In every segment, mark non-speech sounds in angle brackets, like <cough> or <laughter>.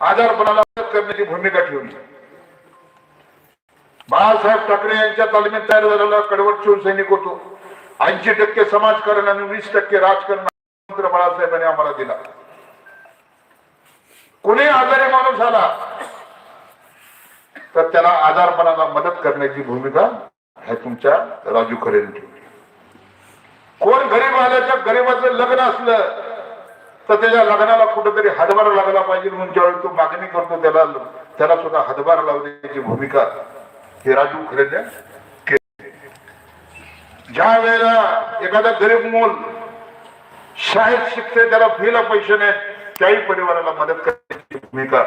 आजारपणाला मदत करण्याची भूमिका ठेवली. बाळासाहेब ठाकरे यांच्या तालमीत तयार झालेला कडवट शिवसैनिक होतो. ऐंशी टक्के समाजकारण आणि वीस टक्के राजकारण मंत्र बाळासाहेबांनी आम्हाला दिला. कोणी आजारी माणूस आला तर त्याला आजारपणाला मदत करण्याची भूमिका ह्या तुमच्या राजू खरेने ठेवली. कोण गरीब आल्याच्या गरीबाचं लग्न असलं तर त्याच्या लग्नाला कुठेतरी हातभार लागला पाहिजे म्हणून ज्यावेळी तो मागणी करतो त्याला त्याला सुद्धा हातभार लावण्याची भूमिका हे राजू खरेने ज्या वेळेला एखादा गरीब मूल शाळेत शिकते त्याला फीला पैसे नाहीत त्याही परिवाराला मदत करण्याची भूमिका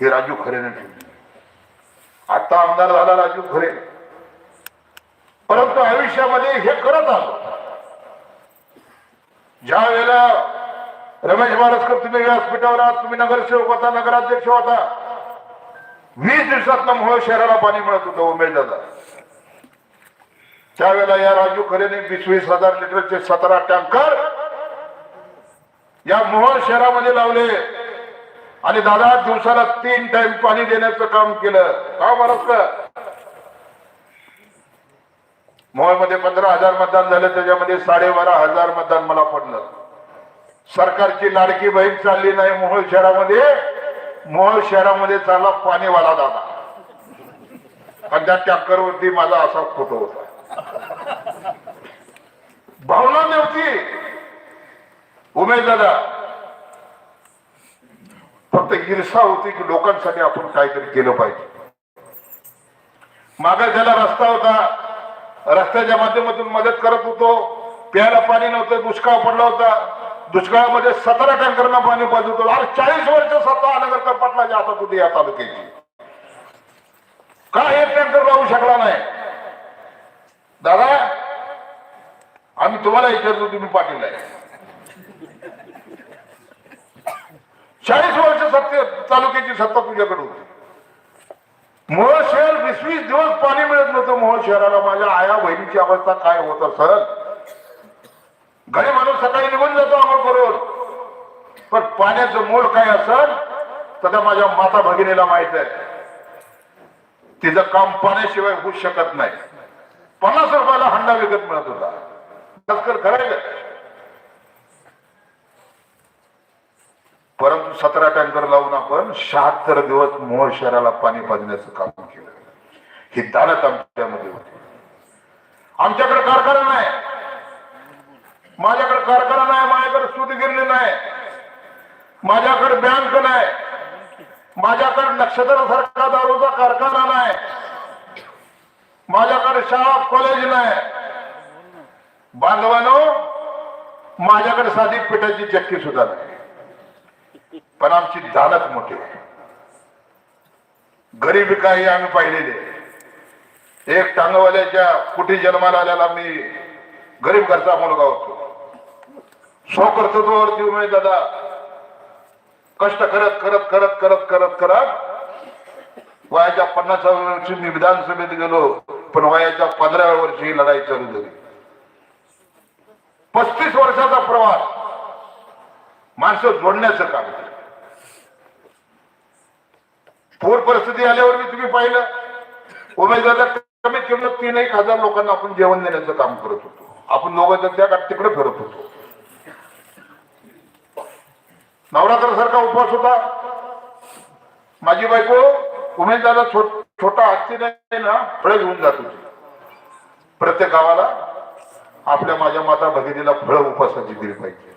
हे राजू खरेने ठेवली आता आमदार झाला राजू खरे. परंतु आयुष्यामध्ये हे करत आलो. ज्या वेळेला रमेश बारसकर तुम्ही व्यासपीठावर आहात तुम्ही नगरसेवक होता नगराध्यक्ष होता वीस दिवसात मोहोळ शहराला पाणी मिळत होतं उमेदवार त्यावेळेला या राजू खरेने वीस वीस हजार लिटरचे सतरा टँकर या मोहोळ शहरामध्ये लावले. आणि दादा दिवसाला तीन टाइम पाणी देण्याचं काम केलं. का बरं का पंधरा हजार मतदान झालं त्याच्यामध्ये साडेबारा हजार मतदान मला पडलं. सरकारची लाडकी बहीण चालली नाही मोहोळ शहरामध्ये. मोहोळ शहरामध्ये चालला पाणीवाला दादा. आणि त्या टँकरवरती माझा असा फोटो होता. भावना नव्हती. उमेश दादा फक्त ईर्षा होती की लोकांसाठी आपण काहीतरी केलं पाहिजे. मागे त्याला रस्ता होता रस्त्याच्या माध्यमातून मदत करत होतो. प्यायला पाणी नव्हतं दुष्काळ पडला होता. दुष्काळामध्ये सतरा टँकरना पाणी पाहिजे होतं. अरे चाळीस वर्ष सत्ता आनगरकर पाटलाच्या हातात होती या तालुक्याची? का एक टँकर लावू शकला नाही. दादा आम्ही तुम्हाला विचारतो तुम्ही पाटील आहे चाळीस वर्ष सत्ते तालुक्याची सत्ता तुझ्याकडे होती. मोहोळ शहर वीस वीस दिवस पाणी मिळत नव्हतं मोहोळ शहराला माझ्या आया बहिणीची अवस्था काय होत असल? घरी माणूस सकाळी निघून जातो आम्हाला करून. पण पाण्याचं मोल काय असल? तर त्या माझ्या माता भगिनीला माहीत आहे. तिचं काम पाण्याशिवाय होऊ शकत नाही. पन्नास रुपयाला हंडा विकत मिळत होता. तस्कर करायचं परंतु सतरा टँकर लावून आपण शहात्तर दिवस मोहोळ शहराला पाणी पाजण्याचं काम केलं. ही दानत आमच्यामध्ये होती. आमच्याकडे कारखाना नाही. माझ्याकडे कारखाना नाही माझ्याकडे सूतगिरणी नाही. माझ्याकडे बँक नाही. माझ्याकडे नक्षत्र सारखा दारूचा कारखाना नाही. माझ्याकडे शाळा कॉलेज नाही. बांधवानो माझ्याकडे साधी पिठाची चक्की सुद्धा नाही. पण आमची दानत मोठी आहे. काही आम्ही पाहिलेली. एक टांगवाल्याच्या कुठे जन्माला आल्याला मी गरीब घरचा मुलगा होतो. स्वकर्तृत्वावरती उमेद दादा कष्ट करत करत करत करत करत करत वयाच्या पन्नासाव्या वर्षी मी विधानसभेत गेलो पण वयाच्या पंधराव्या वर्षी लढाई चालू झाली. पस्तीस वर्षाचा प्रवास. माणसं जोडण्याचं काम केलं. पूर परिस्थिती आल्यावर मी तुम्ही पाहिलं. उमेदवार कमीत कमी तीन एक हजार लोकांना आपण जेवण देण्याचं काम करत होतो. आपण दोघं त्या तिकडे फिरत होतो. नवरात्र सारखा उपवास होता. माझी बायको उमेदवारा छोटा हत्ती नाही ना फळं घेऊन जात होती. प्रत्येक गावाला आपल्या माझ्या माता भगिनीला फळ उपवासाची दिली पाहिजे.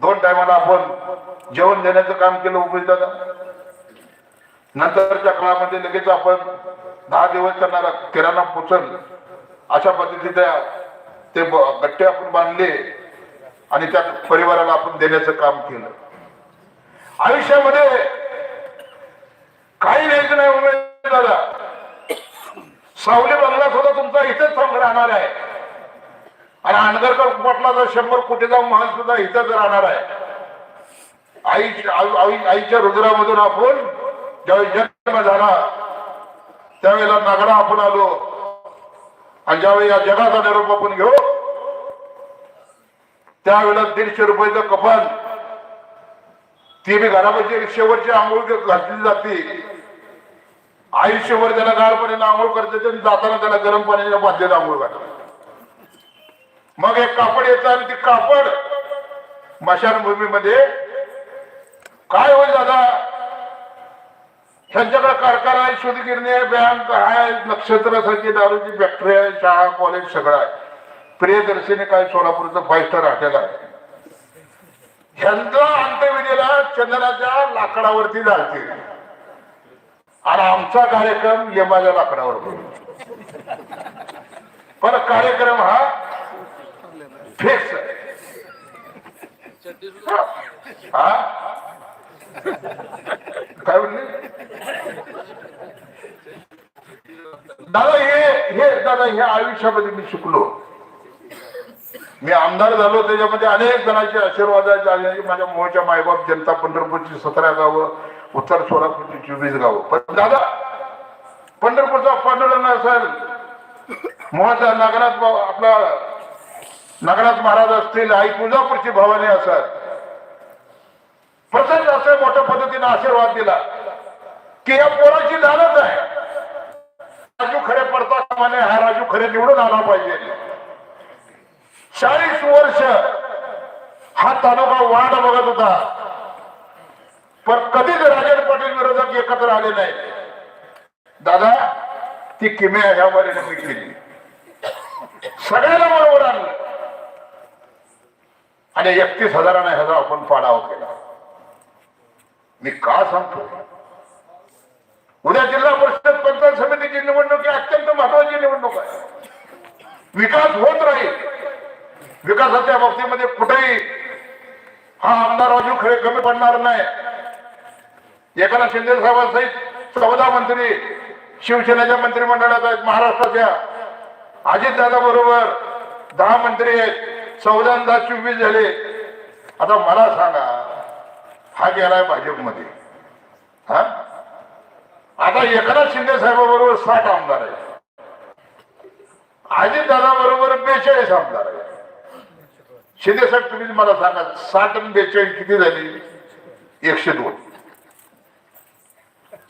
दोन टायमाला आपण जेवण देण्याचं काम केलं उमेदवारा नंतरच्या काळामध्ये लगेच आपण दहा दिवस त्यांना किराणा पोचल अशा पद्धतीने ते गट्टे आपण बांधले आणि त्या परिवाराला आपण देण्याचं काम केलं. आयुष्यामध्ये काही न्यायचं नाही दादा. सावली बंगला सुद्धा तुमचा इथेच थांब राहणार आहे. आणि अनगरकर पाटलाचा शंभर कोटीचा महान सुद्धा इथंच राहणार आहे. आई आई- आई- आईच्या रुद्रामधून आपण ज्यावेळी जन्म झाला त्यावेळेला नागडा आपण आलो. आणि ज्यावेळी या जगाचा निरोप आपण घेऊ त्यावेळेला दीडशे रुपयाचं कपाल ती बी घरामध्ये शेवटची आंघोळ घातली जाते. आयुष्यभर त्याला गार पाण्याने आंघोळ करते जाताना त्याला गरम पाण्याच्या बादलीत आंघोळ घातली. मग एक कापड येतं आणि ते कापड मशानभूमीमध्ये काय होईल दादा? त्यांच्याकडे कारखाना आहे शोधगिरणी आहे बँक आहे नक्षत्रासारखी दारूची फॅक्टरी आहे शाळा कॉलेज सगळं आहे. प्रियदर्शनी काय सोलापूरचं फाय स्टार हॉटेल आहे. ह्यांचा अंतविधीला चंदनाच्या लाकडावरती जायचे. आणि आमचा कार्यक्रम यमाच्या लाकडावर होतो पण कार्यक्रम हा फिक्स आहे हा? काय म्हणले? दादा हे हे दादा हे आयुष्यामध्ये मी शिकलो मी आमदार झालो त्याच्यामध्ये अनेक जणांचे आशीर्वाद आहेत. माझ्या मोहच्या मायबाप जनता पंढरपूरची सतरा गावं उत्तर सोलापूरची चोवीस गावं. पण दादा पंढरपूरचा पांडुरंग असेल मोहाचा नागनाथ आपला नागनाथ महाराज असतील आई तुळजापूरची भवानी असेल प्रचंड असं मोठ्या पद्धतीने आशीर्वाद दिला की या पोराची दानच आहे. राजू खरे पडता कामाने हा राजू खरे निवडून आला पाहिजे. चाळीस वर्ष हा तालुका वाढ बघत होता. पण कधीच राजेंद्र पाटील विरोधक एकत्र आले नाही. दादा ती किमया ह्या वारीने मी केली. सगळ्याला बरोबर आणलं. आणि एकतीस हजाराने ह्याचा आपण पाडाव केला. मी का सांगतो? उद्या जिल्हा परिषद पंचायत समितीची निवडणूक ही अत्यंत महत्वाची निवडणूक आहे. विकास होत राहील. विकासाच्या बाबतीमध्ये कुठेही हा आमदार राजू खरे कमी पडणार नाही. एकाला शिंदे साहेबांसहित चौदा मंत्री शिवसेनेच्या मंत्रिमंडळात आहेत महाराष्ट्राच्या. अजितदादा बरोबर दहा मंत्री आहेत चौदा अंदाज चोवीस झाले. आता मला सांगा हा गेलाय भाजपमध्ये. हा? आता एकनाथ शिंदे साहेबाबरोबर साठ आमदार आहे अजित दादा बरोबर बेचाळीस आमदार आहे शिंदे साहेब तुम्ही मला सांगा साठ आणि बेचाळीस किती झाली? एकशे दोन.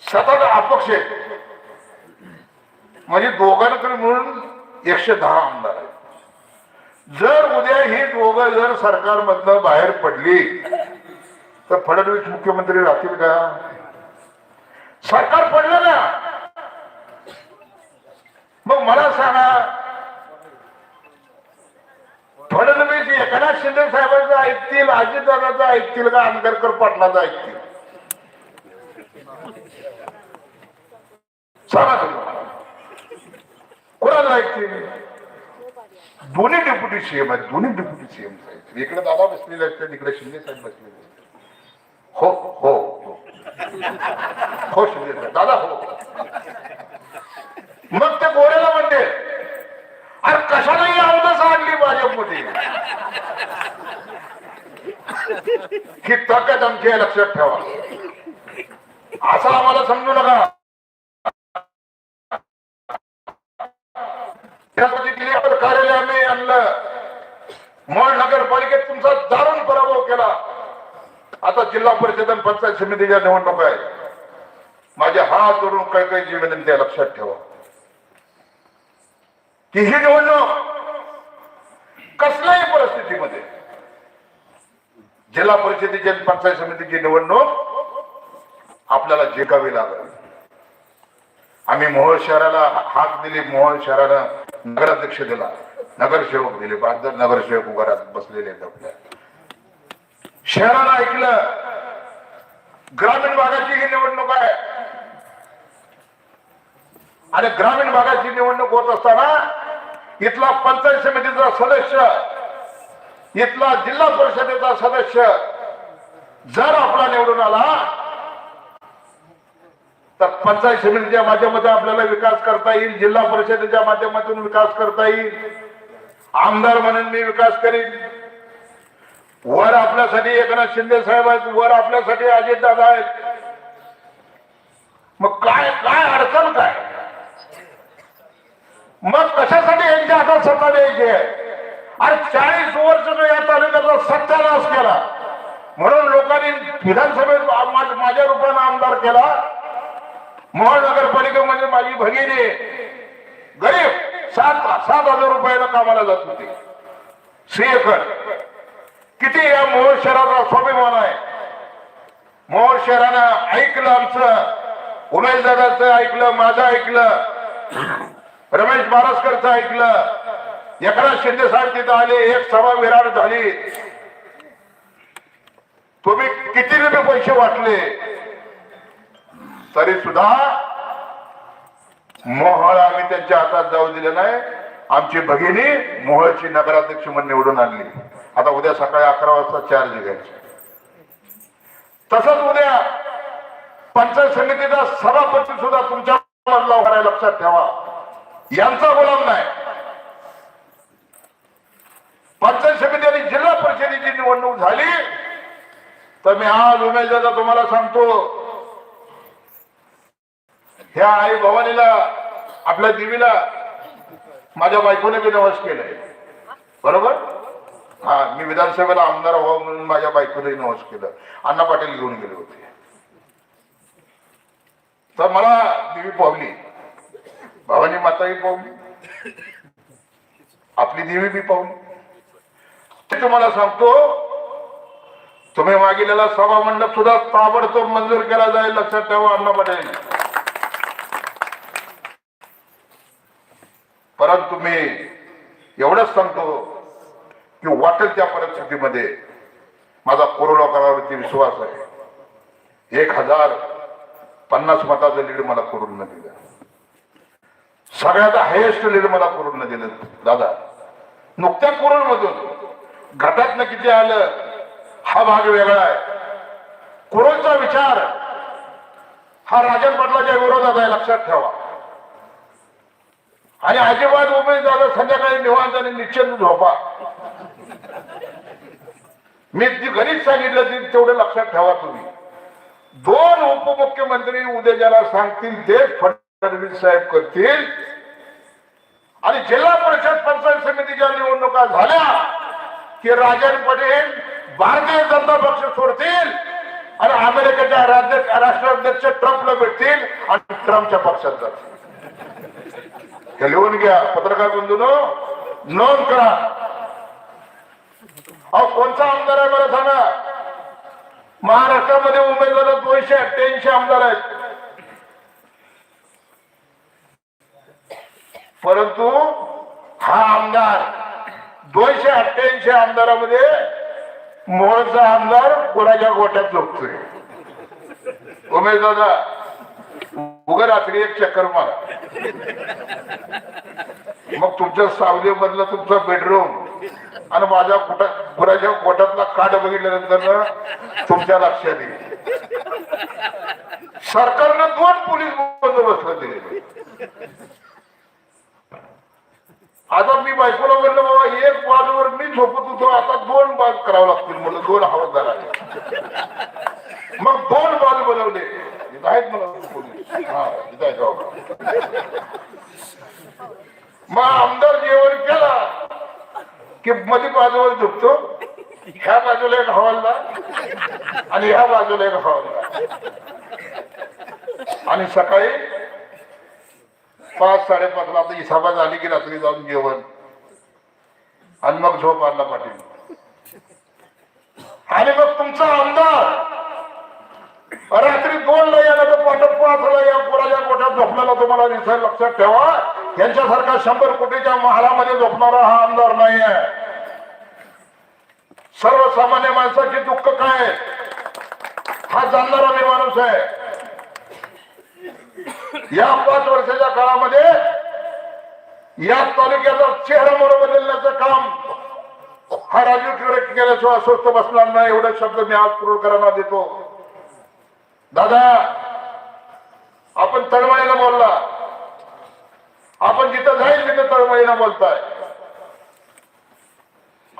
सतत अपक्ष आहे म्हणजे दोघांकडे म्हणून एकशे दहा आमदार आहेत. जर उद्या ही दोघं जर सरकारमधनं बाहेर पडली तर फडणवीस मुख्यमंत्री राहतील का? सरकार पडलं ना? मग मला सांगा फडणवीस एकनाथ शिंदे साहेबांचं ऐकतील अजितदादाचं ऐकतील का? आंबेडकर पाटलाचं ऐकतील? सांगा कोणाला ऐकतील? दोन्ही डेप्युटी सीएम आहेत दोन्ही डेप्युटी सीएम साहेब इकडे दादा बसलेले आहेत तिकडे शिंदे साहेब बसलेले आहेत. <laughs> खुश दादा हो. मग ते गोऱ्याला म्हणते अरे कशालाही अवदस आणली भाजपमध्ये ही ताकद आमची आहे लक्षात ठेवा. असं आम्हाला समजू नका. कार्यालयाने कार्यालय आणलं. मग नगरपालिकेत तुमचा दारुण पराभव केला. आता जिल्हा परिषद आणि पंचायत समितीच्या निवडणुका आहेत. माझ्या हात जोडून काही काही विनंती आहे लक्षात ठेवा. की ही निवडणूक कसल्याही परिस्थितीमध्ये जिल्हा परिषदेची आणि पंचायत समितीची निवडणूक आपल्याला जिंकावी लागेल. आम्ही मोहोळ शहराला हाक दिली मोहोळ शहराला नगराध्यक्ष दिला. नगरसेवक दिले बहादर नगरसेवक उभारात बसलेले आहेत आपल्या. शहराला ऐकलं ग्रामीण भागाची ही निवडणूक आहे. आणि ग्रामीण भागाची निवडणूक होत असताना इथला पंचायत समितीचा सदस्य इथला जिल्हा परिषदेचा सदस्य जर आपला निवडून आला तर पंचायत समितीच्या माध्यमातून आपल्याला विकास करता येईल जिल्हा परिषदेच्या माध्यमातून विकास करता येईल. आमदार म्हणून मी विकास करीन. वर आपल्यासाठी एकनाथ शिंदे साहेब आहेत वर आपल्यासाठी अजित दादा आहेत. मग काय काय अडचण काय? मग कशासाठी यांच्या हातात सत्ता द्यायची आहे? आणि चाळीस वर्ष जो या तालुक्याचा सत्यानाश केला म्हणून लोकांनी विधानसभेत माझ्या रूपानं आमदार केला. महानगरपालिकेमध्ये माझी भगिनी गरीब सात सात हजार रुपयाला कामाला जात होती. श्रीखर. किती या मोहोळ शहराचा स्वाभिमान आहे? मोहोळ शहरानं ऐकलं आमचं उमेश दादाचं ऐकलं माझं ऐकलं रमेश बारसकरचं ऐकलं एकनाथ शिंदे साहेब तिथं आले एक सभा विराट झाली. तुम्ही किती रुपये पैसे वाटले? तरी सुद्धा मोहळ आम्ही त्यांच्या हातात जाऊ दिले नाही. आमची भगिनी मोहळची नगराध्यक्ष म्हणून निवडून आणली. आता उद्या सकाळी अकरा वाजता चार्ज घ्यायचे तसंच उद्या पंचायत समितीचा सभापती सुद्धा तुमच्या मधला लक्षात ठेवा. यांचा गुलाम नाही. पंचायत समिती आणि जिल्हा परिषदेची निवडणूक झाली तर मी आज उमेदवार तुम्हाला सांगतो ह्या आई भवानीला आपल्या देवीला माझ्या बायकोने बी नवस केलंय. बरोबर? हा मी विधानसभेला आमदार व्हावं म्हणून माझ्या बायकोने नवस केलं. अण्णा पाटील घेऊन गेले होते. तर मला देवी पावली. भवानी माताही पावली. आपली देवी बी पावली. ते तुम्हाला सांगतो तुम्ही मागितलेला सभा मंडप सुद्धा ताबडतोब मंजूर केला जाईल लक्षात ठेवा अण्णा पाटील. परंतु मी एवढंच सांगतो की वाटेल त्या परिस्थितीमध्ये माझा कोरोनावरती विश्वास आहे. एक हजार पन्नास मताचं लीड मला करून न दिलं. सगळ्यात हायेस्ट लीड मला करून न दिलं दादा. नुकत्या कोरोना मधून घटात किती आलं हा भाग वेगळा आहे. कोरोनाचा विचार हा राजन पाटलाच्या विरोधात आहे लक्षात ठेवा. आणि अजिबात उमेद झालं संध्याकाळी निवांत आणि निश्चित झोपा. मी जी घरीच सांगितलं तेवढं लक्षात ठेवा तुम्ही. दोन उपमुख्यमंत्री उद्या ज्याला सांगतील तेच फडणवीस साहेब करतील. आणि जिल्हा परिषद पंचायत समितीच्या निवडणुका झाल्या की राजन पटेल भारतीय जनता पक्ष सोडतील आणि अमेरिकेच्या राज्य राष्ट्राध्यक्ष ट्रम्पला भेटतील आणि ट्रम्पच्या पक्षात जातील. हे लिहून घ्या पत्रकार बंधून नोंद करा. अहो कोणता आमदार आहे मला सांगा? महाराष्ट्रामध्ये उमेदवार दोनशे अठ्ठ्याऐंशी आमदार आहेत. परंतु हा आमदार दोनशे अठ्ठ्याऐंशी आमदारामध्ये मोळचा आमदार कोणाच्या गोट्यात झोपतोय. उमेश दादा उगा रात्री एक चक्कर मारा. मग तुमच्या सावली मधलं तुमचा बेडरूम आणि माझ्या कुठा गुराच्या गोटातला काट बघितल्यानंतर तुमच्या लक्षात येईल. सरकारनं दोन पोलीस बंदोबस्त दिले आता मी बायकोला म्हणलं बाबा एक बाजूवर मी झोपत होतो आता दोन बाज करावं लागतील म्हणलं दोन हवालदार आले मग दोन बाज बनवले. आहेत मला पोलीस. हा. हो. मग आमदार जेवण केला. की मध्ये बाजूवर झुकतो. ह्या बाजूला एक हवालदार आणि ह्या बाजूला एक हवालदार आणि सकाळी पाच साडेपाचला आता हिसाबा झाली की रात्री जाऊन जेवण. आणि मग झोप आणला पाटील. आणि मग तुमचा आमदार रात्री दोन ला यायला तर पाच ला या पोराच्या कोट्यात झोपण्याला तुम्हाला दिसायला लक्षात ठेवा. यांच्यासारखा शंभर कोटीच्या महालामध्ये झोपणारा हा आमदार नाही आहे सर्वसामान्य माणसाचे दुःख काय? हा जाणणारा मी माणूस आहे. या पाच वर्षाच्या काळामध्ये या तालुक्याचा चेहरा म्हणून बदलण्याचं काम हा राजू टिळक केल्याशिवाय अस्वस्थ बसणार नाही एवढे शब्द मी आज पुरवकरांना देतो. दादा आपण तळमळीला बोलला. आपण जिथं जाईल तिथं तळमळीनं बोलताय.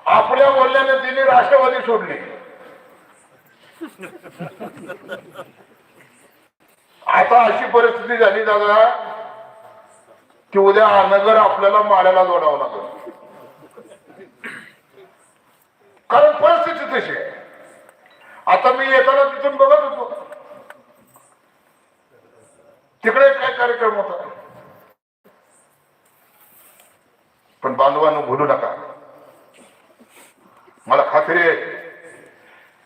आपल्या बोलल्याने तिने राष्ट्रवादी सोडली. आता अशी परिस्थिती झाली दादा की उद्या नगर आपल्याला माळ्याला जोडावं लागेल. कारण परिस्थिती तशी आहे. आता मी येताना तिथून बघत होतो. तिकडे काय कार्यक्रम होता? पण बांधवांनो भुलू नका. मला खात्री आहे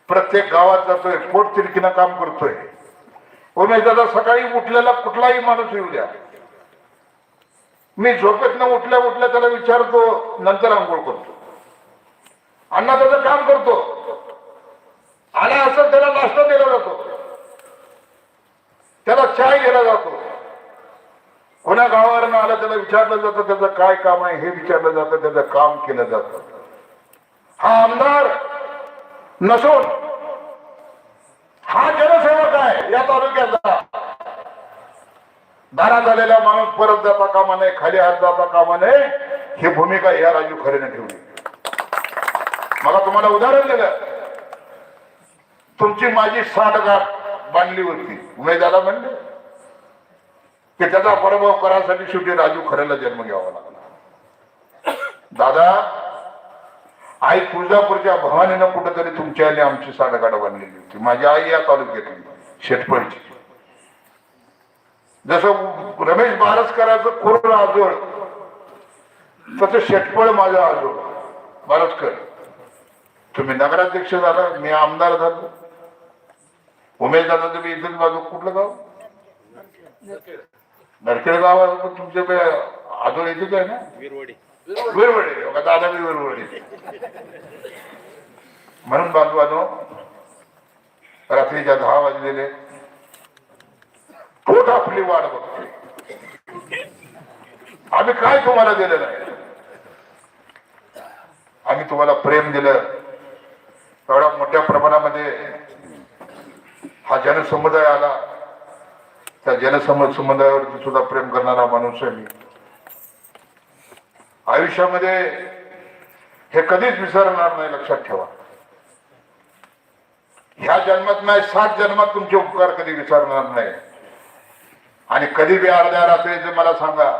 प्रत्येक गावात जातोय पोट तिरकीनं काम करतोय. उमेश दादा सकाळी उठलेला कुठलाही माणूस येऊ द्या. मी झोपेत न उठल्या उठल्या त्याला विचारतो नंतर आंघोळ करतो. अण्णा त्याचं काम करतो. आला असं त्याला नाश्ता दिला जातो. त्याला चाय दिला जातो. कोणा गावावरनं आला त्याला विचारलं जातं त्याचं काय काम आहे हे विचारलं जातं त्याचं काम केलं जातं. हा आमदार नसून हा जनसेवक आहे या तालुक्याचा. दारा झालेला माणूस परत जाता कामा नये खाली हात जाता कामा नये ही भूमिका या राजू खरेने ठेवली. मला तुम्हाला उदाहरण दिलं. तुमची माझी साठ गाठ बांधली होती. उमेदाला म्हणले. की त्याचा पराभव करायसाठी शेवटी राजू खरेला जन्म घ्यावा लागला. दादा आई तुळजापूरच्या भवानीनं कुठेतरी तुमच्या आणि आमची साडगाडा बांधलेली होती. माझी आई या तालुक्यातली शेटपळची. जसं रमेश बारसकरांचं कोरोन आजोळ तसं शेटपळ माझं आजोळ बारसकर. तुम्ही नगराध्यक्ष झाला मी आमदार झालो. उमेश दादा तुम्ही इथेच बाजू कुठलं गाव? नरखेड गाव तुमचे आजोळ इथेच आहे ना? विरवडे. दादा बी विरवडे. म्हणून बांधवानो रात्रीच्या दहा वाजलेले. पोट आपली वाट बघतोय. आम्ही काय तुम्हाला दिलं नाही? आम्ही तुम्हाला प्रेम दिलं. एवढ्या मोठ्या प्रमाणामध्ये हा जनसमुदाय आला. त्या जनसमज समुदायावरती सुद्धा प्रेम करणारा माणूस आहे मी. आयुष्यामध्ये हे कधीच विसरणार नाही लक्षात ठेवा. ह्या जन्मात नाही सात जन्मात तुमचे उपकार कधी विसरणार नाही. आणि कधी बी अर्ध्या रात्रीचे मला सांगा.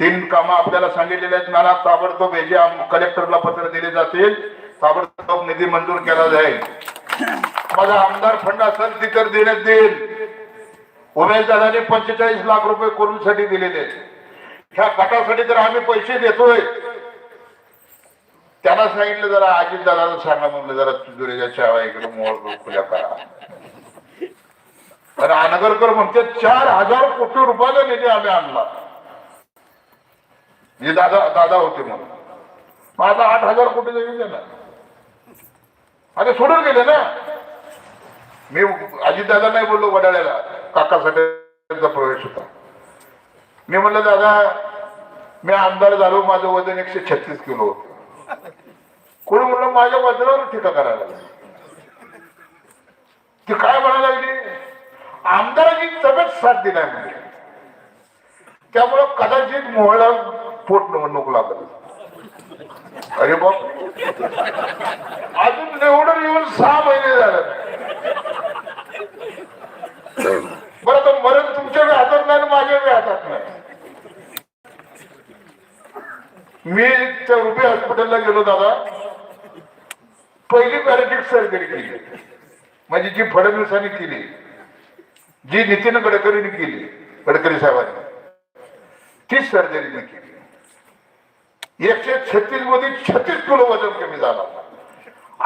तीन कामं आपल्याला सांगितलेले आहेत मला ताबडतोब हे जे कलेक्टरला पत्र दिले जातील ताबडतोब निधी मंजूर केला जाईल. माझा आमदार फंड असेल ती तर देण्यात देईल उमेश दादाने पंचेचाळीस लाख रुपये कोविडसाठी दिलेले आहेत. ह्या गटासाठी तर आम्ही पैसे देतोय त्यांना सांगितलं जरा अजित दादाला सांगा म्हणलं जरा तिजोरीच्या चावा इकडे मोळ खुल्या करा. तर अनगरकर म्हणते चार हजार कोटी रुपयाला निधी आम्ही आणला. जे दादा दादा होते म्हणून. मग आता आठ हजार कोटी दिले ना आता सोडून गेले ना? मी अजितदादा नाही बोललो वडाळ्याला. काकासाहेबांचा प्रवेश होता. मी म्हणलं दादा मी आमदार झालो माझं वजन एकशे छत्तीस किलो होत. कोणी म्हणलं माझ्या वजनावर टीका करायला ती काय म्हणायला लागली? आमदाराची तब्येत साथ दिलाय म्हणजे. त्यामुळं कदाचित मोहळा पोट निवडणूक लागत अरे बाप अजून निवडून येऊन सहा महिने झाले बरं तर मरण तुमच्या बी हातात नाही आणि माझ्या बी हातात नाही मी त्या रुबी हॉस्पिटलला गेलो दादा. पहिली पॅरेटिक सर्जरी केली. म्हणजे जी फडणवीसांनी केली जी नितीन गडकरीने केली गडकरी साहेबांनी तीच सर्जरी मी केली. एकशे छत्तीसमध्ये छत्तीस किलो वजन कमी झाला.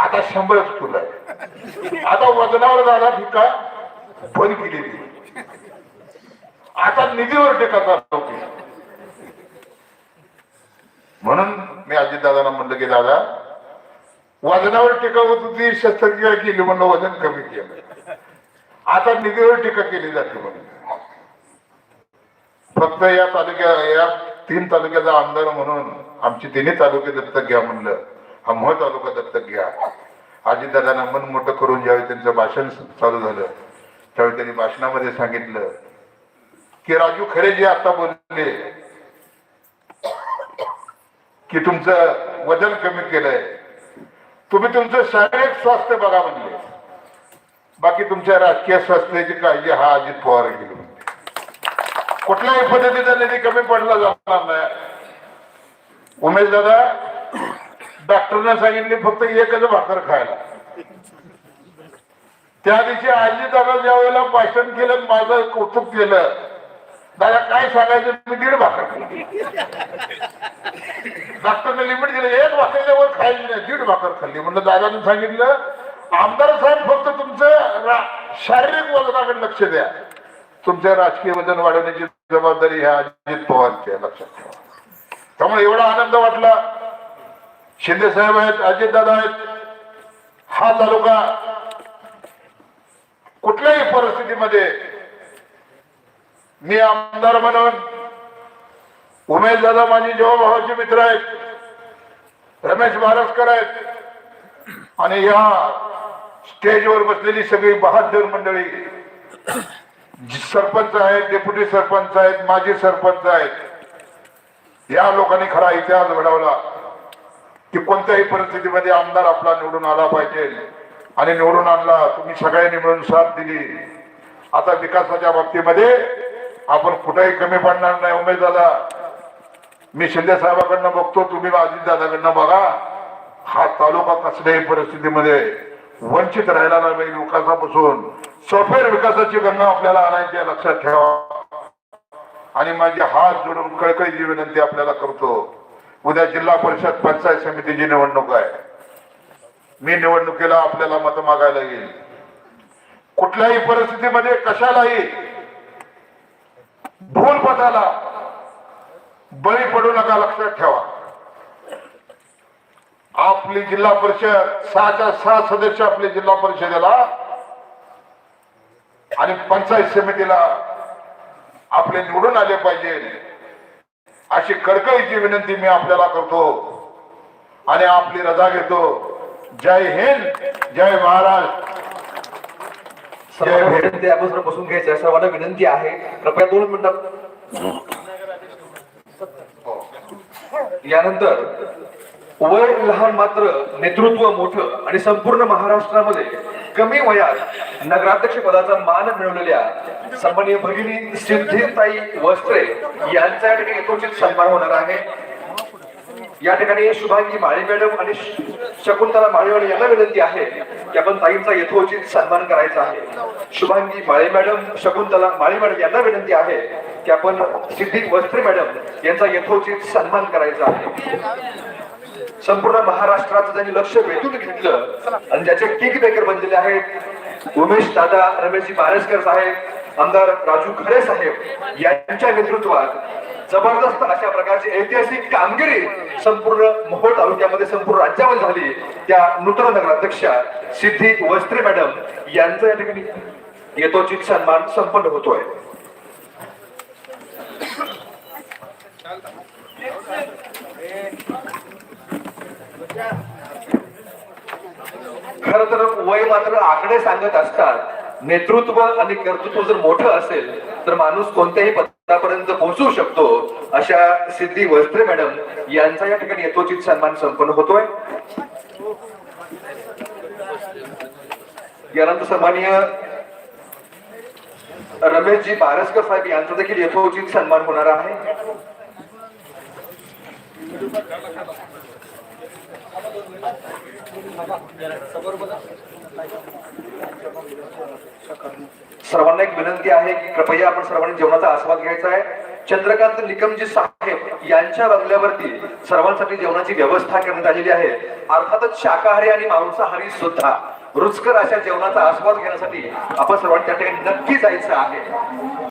आता शंभरच किलो आहे. आता वजनावर झाला टीका बंद केली आता निधीवर टीका चालू केली. म्हणून मी अजितदादांना म्हणलं की दादा वजनावर टीका होत होती शस्त्रक्रिया केली म्हणलं वजन कमी केलं आता निधीवर टीका केली जाते म्हणून. फक्त या तालुक्या या तीन तालुक्याचा आमदार म्हणून आमची तिन्ही तालुके दत्तक घ्या म्हणलं. हा मोह तालुका दत्तक घ्या. अजितदादांना मन मोठं करून ज्यावेळी त्यांचं भाषण चालू झालं त्यावेळी त्यांनी भाषणामध्ये सांगितलं की राजू खरे जे आता बोलले की तुमचं वजन कमी केलंय. तुम्ही तुमचं शारीरिक स्वास्थ्य बघा म्हणजे. बाकी तुमच्या राजकीय स्वास्थ्याची काळजी हा अजित पवार गेलो कुठल्याही पद्धतीचा निधी कमी पडला जाणार नाही. उमेश दादा डॉक्टरने सांगितले फक्त एकच भाकर खायला. त्या दिवशी आजी दादा ज्या वेळेला भाषण केलं माझं कौतुक केलं. दादा काय सांगायचं? मी दीड भाकर डॉक्टरने लिमिट दिलं एक भाकरीच्या वर खायची नाही दीड भाकर खाल्ली. म्हणलं दादाने सांगितलं आमदार साहेब फक्त तुमचं शारीरिक वजनाकडे लक्ष द्या. तुमच्या राजकीय वजन वाढवण्याची जबाबदारी ह्या अजित पवारची आहे लक्षात ठेवा. त्यामुळे एवढा आनंद वाटला. शिंदे साहेब आहेत अजित दादा आहेत. हा तालुका कुठल्याही परिस्थितीमध्ये मी आमदार म्हणून उमेश दादा माझे जेव्हा भावाचे मित्र आहेत रमेश महाराजकर आहेत. आणि या स्टेजवर बसलेली सगळी बहादूर मंडळी जी सरपंच आहेत डेप्युटी सरपंच आहेत माजी सरपंच आहेत या लोकांनी खरा इतिहास घडवला की कोणत्याही परिस्थितीमध्ये आमदार आपला निवडून आला पाहिजे. आणि निवडून आणला तुम्ही सगळ्यांनी मिळून साथ दिली. आता विकासाच्या बाबतीमध्ये आपण कुठेही कमी पडणार नाही उमेद दादा मी शिंदे साहेबांकडनं बघतो तुम्ही अजित दादाकडनं बघा. हा तालुका कसल्याही परिस्थितीमध्ये वंचित राहिला नाही विकासापासून सफेर विकासाची गंगा आपल्याला आणायची लक्षात ठेवा. आणि माझी हात जोडून कळकळीची विनंती आपल्याला करतो. उद्या जिल्हा परिषद पंचायत समितीची निवडणूक आहे. मी निवडणुकीला आपल्याला मत मागायला येईल. कुठल्याही परिस्थितीमध्ये कशालाही भूल पथाला बळी पडू नका लक्षात ठेवा. आपली जिल्हा परिषद सहाच्या सहा सदस्य आपली जिल्हा परिषदेला आणि पंचायत समितीला आपले निवडून आले पाहिजे. अशी कडकडीची विनंती मी आपल्याला करतो आणि आपली रजा घेतो. जय हिंद जय महाराष्ट्र सर्वांना विनंती आहे, बसून घ्यायचे सर्वांना विनंती आहे. कृपया दोन मिनिटात यानंतर वय लहान मात्र नेतृत्व मोठं आणि संपूर्ण महाराष्ट्रामध्ये कमी वयात नगराध्यक्ष पदाचा मान मिळवलेल्या सन्माननीय भगिनी सिद्धिताई वस्त्रे यांचा या ठिकाणी सन्मान होणार आहे. या ठिकाणी शुभांगी माळी मॅडम आणि शकुंतला माळीवाडी यांना विनंती आहे की आपण ताईंचा यथोचित सन्मान करायचा आहे. शुभांगी माळे मॅडम शकुंतला माळी मॅडम यांना विनंती आहे की आपण सिद्धी वस्त्रे मॅडम यांचा यथोचित सन्मान करायचा आहे. संपूर्ण महाराष्ट्राचं त्यांनी लक्ष वेधून घेतलं आणि ज्याचे किक मेकर बनलेले आहेत. उमेश दादा रमेशजी पारेसकर साहेब आमदार राजू खरे साहेब यांच्या नेतृत्वात जबरदस्त अशा प्रकारची ऐतिहासिक कामगिरी संपूर्ण मोहोळ तालुक्यामध्ये संपूर्ण राज्यामध्ये झाली. त्या नूतन नगराध्यक्षा सिद्धी वस्त्रे मॅडम यांचा या ठिकाणी येतोचित सन्मान संपन्न होतोय. खर तर वय मात्र आकडे सांगत असतात. नेतृत्व आणि कर्तृत्व जर मोठं असेल तर माणूस कोणत्याही पदापर्यंत पोहोचू शकतो अशा सिद्धी वस्त्रे मॅडम यांचा या ठिकाणी यथोचित सन्मान संपन्न होतोय. यानंतर सन्माननीय रमेशजी पारसकर साहेब यांचा देखील यथोचित सन्मान होणार आहे. सर्वांना एक विनंती आहे की कृपया आपण सर्वांनी जेवणाचा आस्वाद घ्यायचा आहे. चंद्रकांत निकमजी साहेब यांच्या बंगल्यावरती सर्वांसाठी जेवणाची व्यवस्था करण्यात आलेली आहे. अर्थातच शाकाहारी आणि मांसाहारी सुद्धा रुचकर अशा जेवणाचा आस्वाद घेण्यासाठी आपण सर्वांनी त्या ठिकाणी नक्की जायचं आहे.